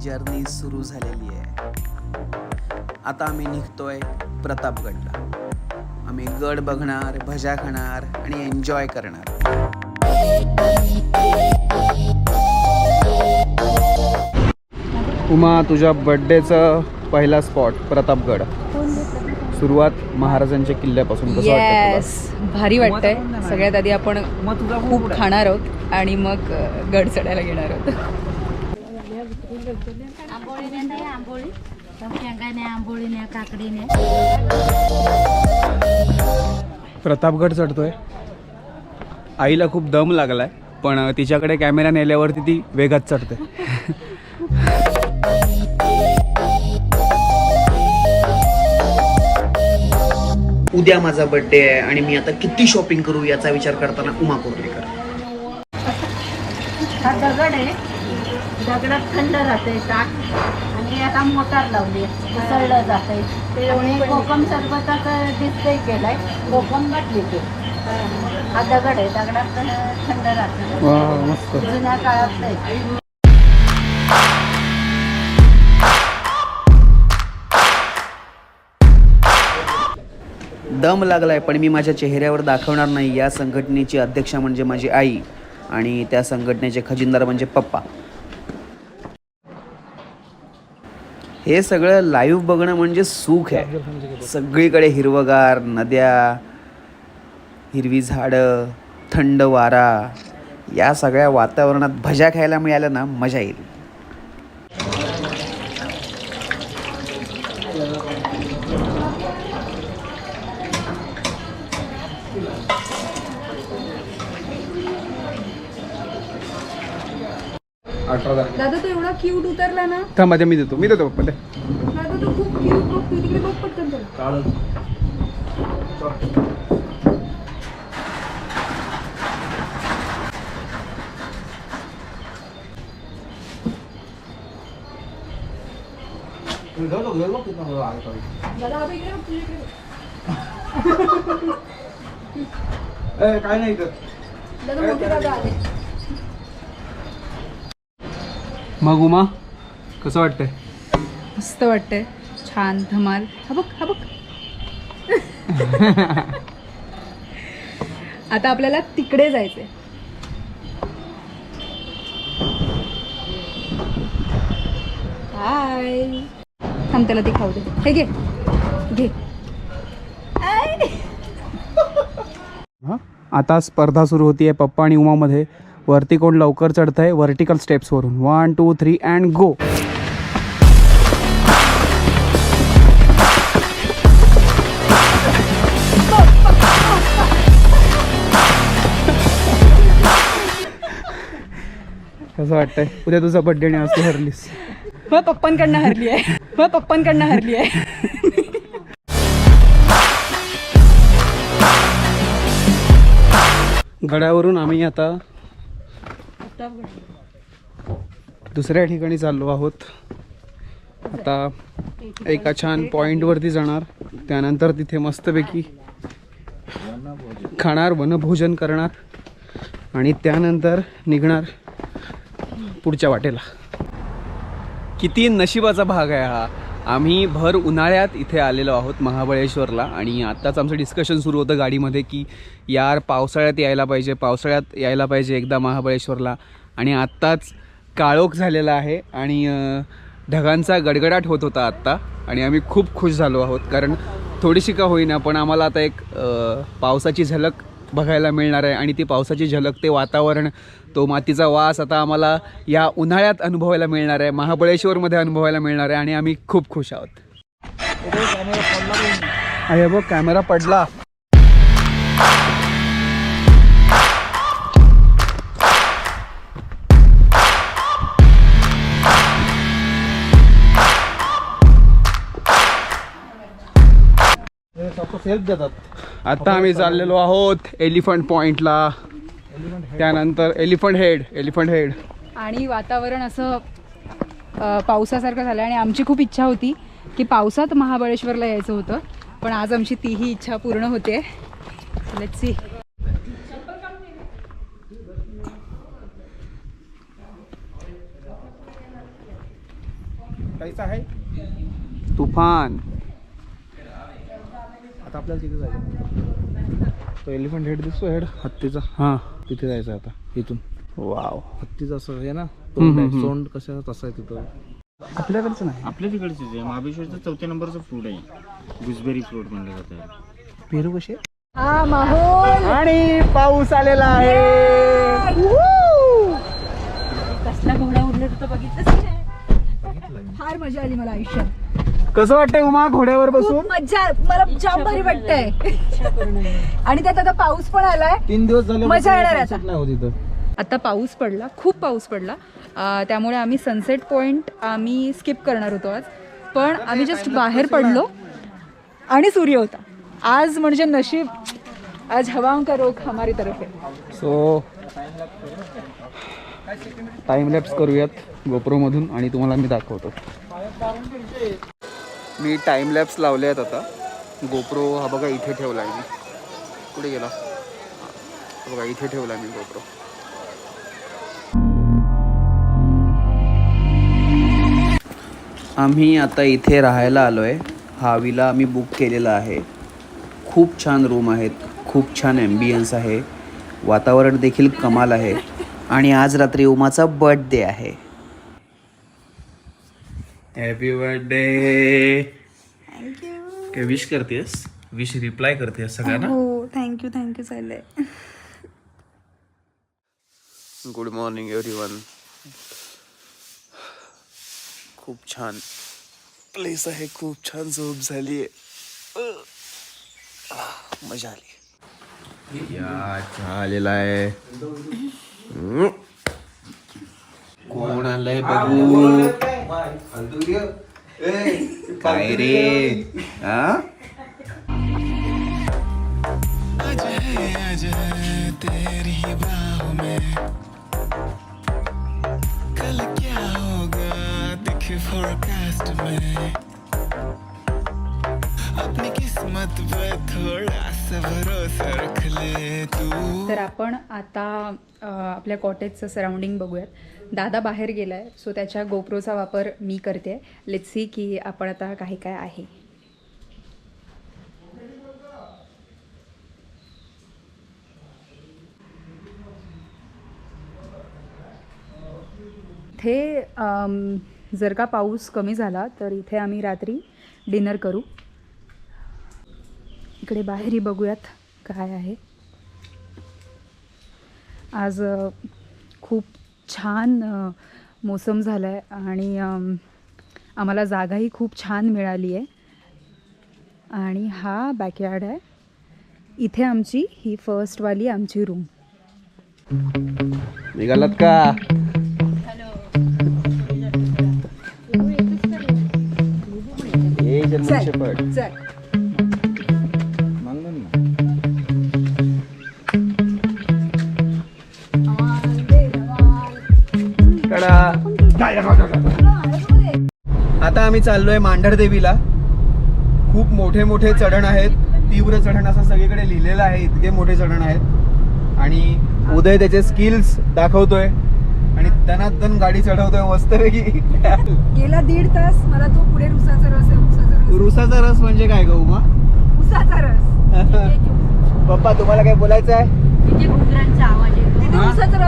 Journey सुरू झालेली आहे. आता आम्ही निघतोय प्रतापगडला. आम्ही गड बघणार भजा खाणार आणि एन्जॉय करणार. उमा तुझ्या बर्थडेचं पहिला स्पॉट प्रतापगड. सुरुवात महाराजांच्या किल्ल्यापासून येस भारी वाटतंय. सगळ्यात आधी आपण खूप खाणार आहोत आणि मग गड चढायला घेणार आहोत. आंबोळीने नाही आंबोळी शेंगाने आंबोळीने काकडीने तुला? प्रतापगड चढतोय. आईला खूप दम लागलाय पण तिच्याकडे कॅमेरा नेल्यावरती ती वेगात चढते. उद्या माझा बर्थडे आहे आणि मी आता किती शॉपिंग करू याचा विचार करताना उमा कोर्लेकर. हा दगड आहे. दगडात थंड राहते टाक. आणि आता मोटार लावली उसळलं जाते आणि कोकम सरबताचा डिस्प्ले केलाय कोकम बाटली ते. हा दगड आहे दगडात थंड राहतं मस्त. जुन्या काळातलं आहे. दम लागलाय पण मी माझ्या चेहऱ्यावर दाखवणार नाही. या संघटनेची अध्यक्षा म्हणजे माझी आई आणि त्या संघटनेचे खजिनदार म्हणजे पप्पा. हे सगळं लाईव्ह बघणं म्हणजे सुख आहे. सगळीकडे हिरवगार नद्या हिरवी झाडं थंड वारा या सगळ्या वातावरणात भज्या खायला मिळाल्या ना मजा येईल. अठरा दादा तो एवढा क्यूट उतरला ना. थांबा ते मी देतो मी देतो पप्पा दादा तो खूप क्यूट बघ तू तिकडे बघ पटकन त्याला. दादा बाबा इकडे बघ, तुझ्या इकडे बघ. काय नाही दादा मोठे दादा आले. मग उमा कसं वाटतंय? मस्त वाटतंय. छान धमाल. हा बघ हा बघ. आता आपल्याला तिकडे जायचंय. हाय थांब त्याला ती खाऊ दे. हे घे. घे. आता स्पर्धा सुरू होती आहे पप्पा आणि उमामध्ये. वरती कोण लवकर चढत आहे vertical स्टेप्सवरून one two three and go कसं वाटतंय? उद्या तुझा बड्डे आणि तू हरलीस. मग पप्पांकडनं हरली आहे. मग पप्पांकडनं हरली आहे. गडावरून आम्ही आता दुसऱ्या ठिकाणी चाललो आहोत. आता एका छान पॉईंटवरती जाणार. त्यानंतर तिथे मस्तपैकी खाणार वनभोजन करणार आणि त्यानंतर निघणार पुढच्या वाटेला. किती नशिबाचा भाग आहे हा. आम्ही भर उन्हाळ्यात इथे आलेलो आहोत महाबळेश्वरला आणि आत्ताच आमचं डिस्कशन सुरू होतं गाडीमध्ये की यार पावसाळ्यात यायला पाहिजे पावसाळ्यात यायला पाहिजे एकदा महाबळेश्वरला. आणि आत्ताच काळोख झालेला आहे आणि ढगांचा गडगडाट होत होता आत्ता आणि आम्ही खूप खुश झालो आहोत. कारण थोडीशी का होईना पण आम्हाला आता एक पावसाची झलक बघायला मिळणार आहे. आणि ती पावसाची झलक ते वातावरण तो मातीचा वास आता आम्हाला या उन्हाळ्यात अनुभवायला मिळणार आहे. महाबळेश्वरमध्ये अनुभवायला मिळणार आहे आणि आम्ही खूप खुश आहोत. अरे बघ कॅमेरा पडला. आता आम्ही चाललेलो आहोत एलिफंट पॉइंटला. त्यानंतर एलिफंट हेड एलिफंट हेड. आणि वातावरण असं पावसासारखं झालं आणि आमची खूप इच्छा होती की पावसात महाबळेश्वरला यायचं होतं पण आज आमची तीही इच्छा पूर्ण होते. लेट्स सी कैसा आहे? तुफान. आता आपल्याला तिथे जायचं तो एलिफंट हेड दिसतो हेड हत्तीचा. हां तिथे जायचं आता इथून. वाव. हत्तीचं असं आहे ना तोंड कसं तसं आहे तिथं. आपल्याकडचं नाही? आपल्या तिकडचीच आहे. महाबळेश्वरचं चौथ्या नंबरचं फ्रूट आहे. गुजबेरी फ्रूट म्हणलं जातं. पेरू कसे? हा माहोल. आणि पाऊस आलेला आहे. कसला घोडा उडला तर बघितलं फार मजा आली मला आयुष्यात. कसं वाटतंय उमा घोड्यावर बसून? खूप मजा मला जाम भारी वाटतंय. आणि त्यात आता पाऊस पण आलाय. तीन दिवस झाले मजा येणार आता. नाही होत इथं. आता पाऊस पडला खूप पाऊस पडला. अं, त्यामुळे आम्ही सनसेट पॉईंट आम्ही स्किप करणार होतो आज. पण आम्ही जस्ट बाहेर पडलो आणि सूर्य होता. आज म्हणजे नशीब आज हवाओं का रोग हमारी तरफ आहे. सो टाइम लॅप्स करूयात गोप्रोमधून आणि तुम्हाला मी दाखवतो. मी टाईम लॅप्स लावले आहेत आता. गोप्रो हा बघा इथे ठेवला आहे मी. कुठे गेला? बघा इथे ठेवला आहे मी गोप्रो आम्ही आता इथे राहायला आलो आहे हा विला आम्ही बुक केलेला आहे. खूप छान रूम आहेत. खूप छान ॲम्बियन्स आहे. वातावरण देखील कमाल आहे. आणि आज रात्री उमाचा बर्थडे आहे. हॅपी बर्थडे काय विश करतेस? विश रिप्लाय करतेस सगळ्यांना? हो थँक्यू थँक्यू चाललंय. गुड मॉर्निंग एव्हरी वन खूप छान. प्लेस आहे खूप छान झोप झाली आहे. मजा आली. या चहा आलेला आहे. कोण आलंय बघू? काय रे तेरी बाहों में कल क्या होगा दिख फॉरकास्ट में तर आपण आता आपल्या कॉटेजचं सराउंडिंग बघूयात. दादा बाहेर गेलाय सो त्याच्या गोप्रोचा वापर मी करते. लेट्स सी की आपण आता काही काय आहे. इथे जर का पाऊस कमी झाला तर इथे आम्ही रात्री डिनर करू. इकडे बाहेरही बघूयात काय आहे. आज खूप छान मोसम झाला आहे आणि आम्हाला जागाही खूप छान मिळाली आहे. आणि हा बॅकयार्ड आहे. इथे आमची ही फर्स्टवाली आमची रूम निघालात का? चल. आता आम्ही चाललोय मांढर देवीला. खूप मोठे मोठे चढण आहेत. तीव्र चढण असं सगळीकडे लिहिलेलं आहे. इतके मोठे चढण आहेत. आणि उदय त्याचे स्किल्स दाखवतोय. आणि दनादन गाडी चढवतोय मस्तपैकी. गेला दीड तास. मला तो पुढे उसाचा रस आहे उसाचा रस. रुसाचा रस म्हणजे काय गं उमा? उसाचा रस. पप्पा तुम्हाला काय बोलायचं आहे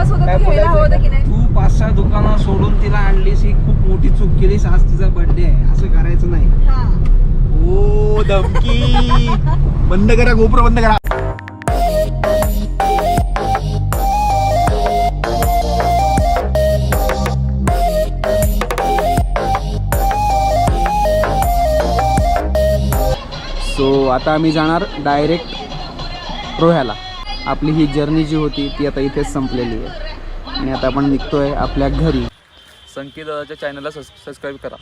तो घ्यायला हवा बोलायचं? होता की नाही? तू पाच सहा दुकानं सोडून तिला आणलीस ही खूप मोठी चूक केलीस आज तिचा बर्थडे आहे. असं करायचं नाही. हा. ओ धमकी! बंद करा गोप्रो बंद करा. सो आता आम्ही जाणार डायरेक्ट रोह्याला. आपली ही जर्नी जी होती ती आता इथेच संपलेली आहे. आणि आता आपण निघतोय आपल्या घरी. संकेत दादाच्या चॅनलला सबस्क्राईब करा.